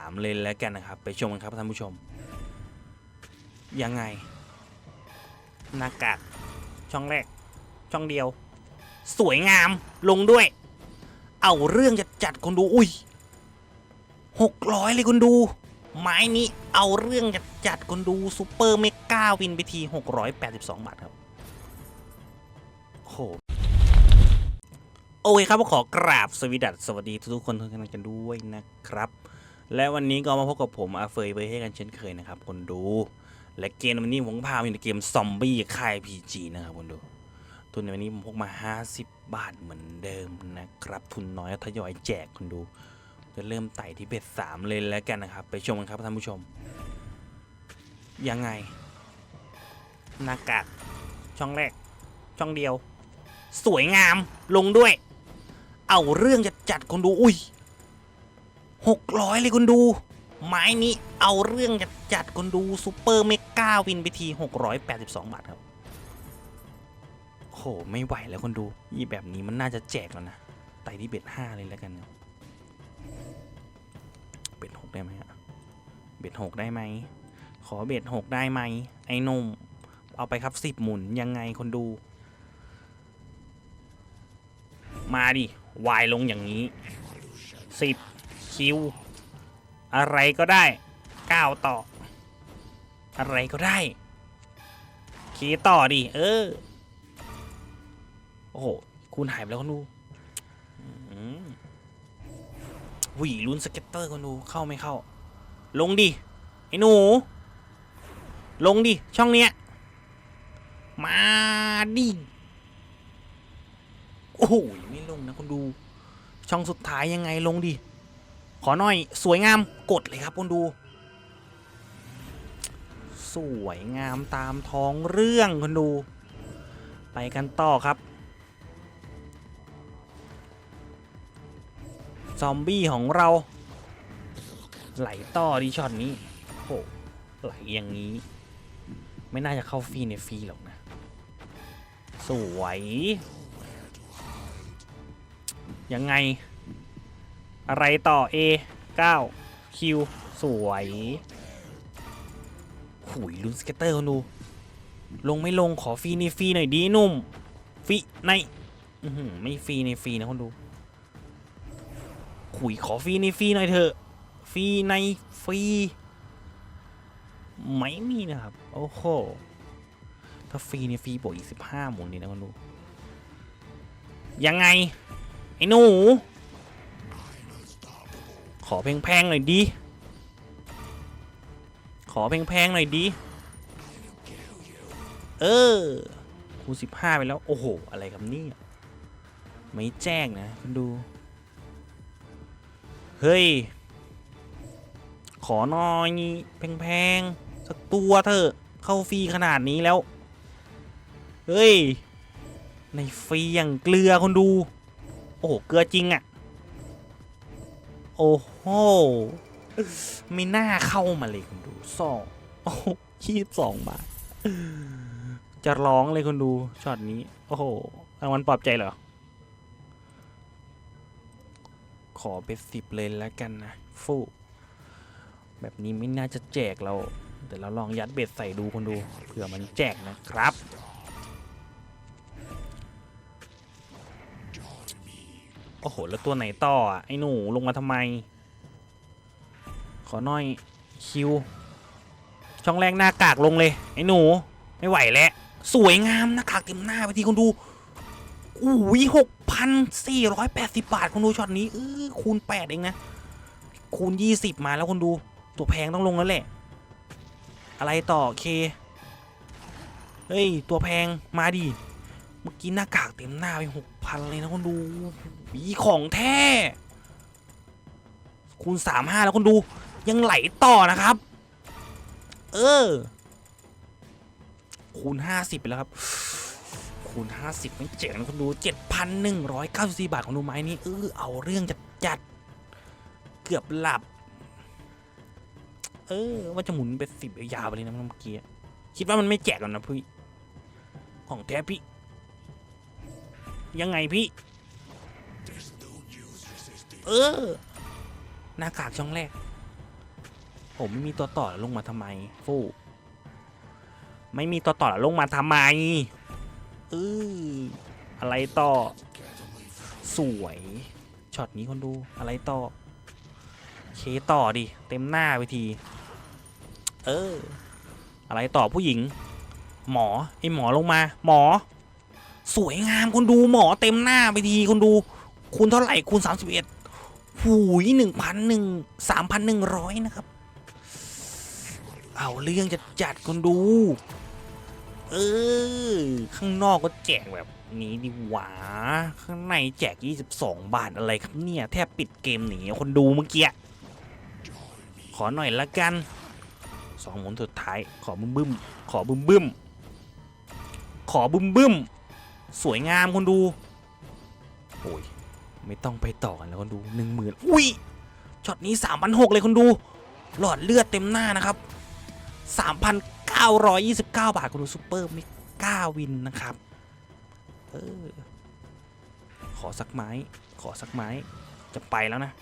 สามเลยแล้วกันนะครับ ไปชมกันครับท่านผู้ชม ยังไงหน้ากากช่องแรก ช่องเดียว สวยงามลงด้วย เอาเรื่องจะจัดคนดูอุ้ยหกร้อยเลยคนดู ไม้นี้เอาเรื่องจะจัดคนดูซูเปอร์เมกาวินไปทีหกร้อยแปดสิบสองบาทครับโอ้โหโอเคครับขอกราบสวีดัสสวัสดีทุกๆคนทุกท่านกันด้วยนะครับ และวันนี้ก็มาพบกับผมอาเฟยเบย์ให้กันเช่นเคยนะครับคนดู และเกมวันนี้ผมพาไปในเกมซอมบี้ค่ายพีจีนะครับคนดู ทุนในวันนี้ผมพกมา 50 บาทเหมือนเดิมนะครับ ทุนน้อยทยอยแจกคนดู จะเริ่มไต่ที่เบ็ดสามเลยแล้วกันนะครับ ไปชมกันครับท่านผู้ชม ยังไงหน้ากากช่องแรก ช่องเดียว สวยงามลงด้วย เอาเรื่องจะจัดคนดูอุ้ย หกร้อยเลยคนดู ไม้นี้เอาเรื่องจะจัดคนดูซูเปอร์เมกาวินไปทีหกร้อยแปดสิบสองบาทครับโหไม่ไหวแล้วคนดูยี่แบบนี้มันน่าจะแจกแล้วนะไต่ที่เบ็ดห้าเลยแล้วกันเนาะเบ็ดหกได้ไหมอะเบ็ดหกได้ไหม ขอเบ็ดหกได้ไหม ไอ้นม เอาไปครับสิบหมุนยังไงคนดู มาดิ วายลงอย่างนี้สิบ คิว อะไรก็ได้ก้าวต่อ อะไรก็ได้ ขี่ต่อดิ เออ โอ้โห คุณหายไปแล้วคนดูอืมหวีลุ้นสเก็ตเตอร์คนดูเข้าไม่เข้า ลงดิ ไอ้หนู ลงดิ ช่องเนี้ย มาดิโอ้โหไม่ลงนะคนดู ช่องสุดท้ายยังไงลงดิ ขอหน่อยสวยงามกดเลยครับคนดู สวยงามตามท้องเรื่องคนดู ไปกันต่อครับ ซอมบี้ของเรา ไหลต่อดีช็อตนี้โอ้ไหลอย่างนี้ ไม่น่าจะเข้าฟรีในฟรีหรอกนะ สวย ยังไง อะไรต่อ A 9 Q สวยหุยลุ้นสเก็ตเตอร์คนดู ลงไม่ลงขอฟรีในฟรีหน่อยดีนุ่มฟรีในอื้อหือไม่ฟรีในฟรีนะคนดูหุยขอฟรีในฟรีหน่อยเถอะฟรีในฟรีไม่มีนะครับ โอ้โหถ้าฟรีในฟรีบวกอีกสิบห้าหมุนนี่นะคนดู ยังไง ไอ้หนู อแพงๆหน่อยดี ขอแพงๆหน่อยดี เออ คูณสิบห้าไปแล้ว โอ้โห อะไรครับนี่ ไม่แจ้งนะคุณดู เฮ้ย ขอน่อยแพงๆ สักตัวเถอะ เข้าฟรีขนาดนี้แล้ว เฮ้ย ในฟรีอย่างเกลือคนดู โอ้โห เกลือจริงอะ่ะโอ้โห โอ้ไม่น่าเข้ามาเลยคนดูสองโอ้ยี่สองบาทจะร้องเลยคนดูช็อตนี้ โอ้โหรางวัลปลอบใจเหรอ ขอเป็นสิบเลยแล้วกันนะ ฟูแบบนี้ไม่น่าจะแจกเราเดี๋ยวเราลองยัดเบ็ดใส่ดูคนดูเผื่อมันแจกนะครับ โอ้โห แล้วตัวไหนต่ออะ ไอ้หนูลงมาทำไม อหน่อยคิว ช่องแรกหน้ากากลงเลย ไอ้หนู ไม่ไหวแล้ว สวยงามหน้ากากเต็มหน้าไปทีคนดูอุ้ยหกพันสี่ร้อยแปดสิบบาทคนดูช็อตนี้เออคูณแปดเองนะ คูณยี่สิบมาแล้วคนดู ตัวแพงต้องลงแล้วแหละ อะไรต่อเคเฮ้ย ตัวแพงมาดิเมื่อกี้หน้ากากเต็มหน้าไปหกพันเลยนะคนดูวีของแท้คูณสามห้าแล้วคนดู ยังไหลต่อนะครับ เออ คูณห้าสิบไปแล้วครับ คูณห้าสิบไม่เจ๋งนะคนดูเจ็ดพันหนึ่งร้อยเก้าสี่บาทของดูไม้นี้เออเอาเรื่องจัดจัดเกือบหลับ เออ ว่าจะหมุนไปสิบยาวไปเลยนะเมื่อกี้คิดว่ามันไม่แจกหรอกนะพี่ ของแท้พี่ ยังไงพี่ เออ หน้ากากช่องแรก ผมไม่มีตัวต่อลงมาทำไม ฟู่ไม่มีตัวต่อแล้วลงมาทำไมเอออะไรต่อ สวยช็อตนี้คนดูอะไรต่อเคต่อดิเต็มหน้าไปที เออ อะไรต่อผู้หญิง หมอไอหมอลงมา หมอ สวยงามคนดูหมอเต็มหน้าไปทีคนดู คูณเท่าไหร่คูณสามสิบเอ็ดหูยหนึ่งพันหนึ่งสามพันหนึ่งร้อยนะครับ เอาเรื่องจะจัดคนดู เออ ข้างนอกก็แจกแบบนี้ดีหว่าข้างในแจก 22 บาทอะไรครับเนี่ย แทบปิดเกมหนีคนดูเมื่อกี้ ขอหน่อยละกันสองหมุนสุดท้าย ขอบึ้มบึ้มขอบึ้มบึ้มขอบึ้มบึ้มสวยงามคนดูโอ้ยไม่ต้องไปต่อกันแล้วคนดูหนึ่งหมื่นอุ้ยช็อตนี้สามพันหกเลยคนดู หลอดเลือดเต็มหน้านะครับ สามพันเก้าร้อยยี่สิบเก้าบาทคนดูซูเปอร์มิก้าวินนะครับเออขอสักไม้ ขอสักไม้ จะไปแล้วนะ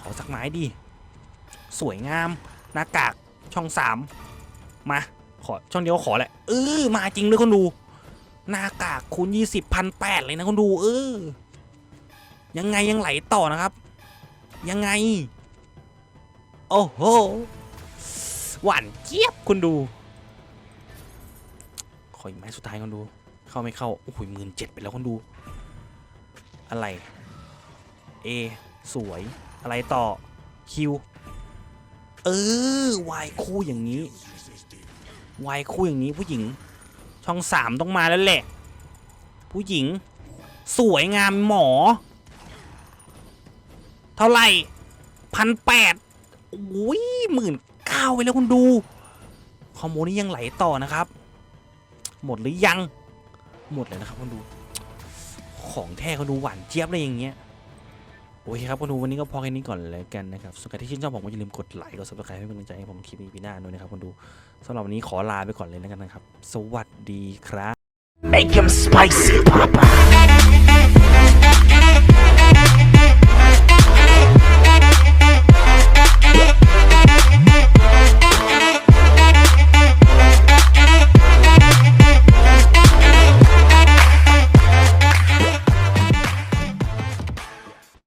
ขอสักไม้ดิสวยงาม หน้ากาก ช่องสามมา ขอ ช่องเดียวขอแหละ เออ มาจริงด้วยคนดู หน้ากากคูณยี่สิบพันแปดเลยนะคนดู เออ ยังไงยังไหลต่อนะครับ ยังไง โอ้โห หวานเจี๊ยบคุณดูขออีกไม้สุดท้ายคนดู เข้าไม่เข้า โอ้โหหมื่นเจ็ดไปแล้วคนดู อะไร A สวย อะไรต่อ คิว เออวายคู่อย่างนี้วายคู่อย่างนี้ผู้หญิง ช่องสามต้องมาแล้วแหละ ผู้หญิง สวยงามหมอ เท่าไหร่พันแปดโอ้ยหมื่น เก้าไปแล้วคุณดูคอมโบนี้ยังไหลต่อนะครับ หมดหรือยัง หมดเลยนะครับคุณดู ของแท้คุณดูหวานเจี๊ยบเลยอย่างเงี้ยโอเคครับคุณดูวันนี้ก็พอแค่นี้ก่อนแล้วกันนะครับส่วนใครที่ชื่นชอบผมก็อย่าลืมกดไลค์กด subscribe ให้เป็นกำลังใจให้ผมคลิปนี้ปีหน้าด้วยนะครับคุณดูสำหรับวันนี้ขอลาไปก่อนเลยแล้วกันนะครับ สวัสดีครับ Make him spicy, Papa.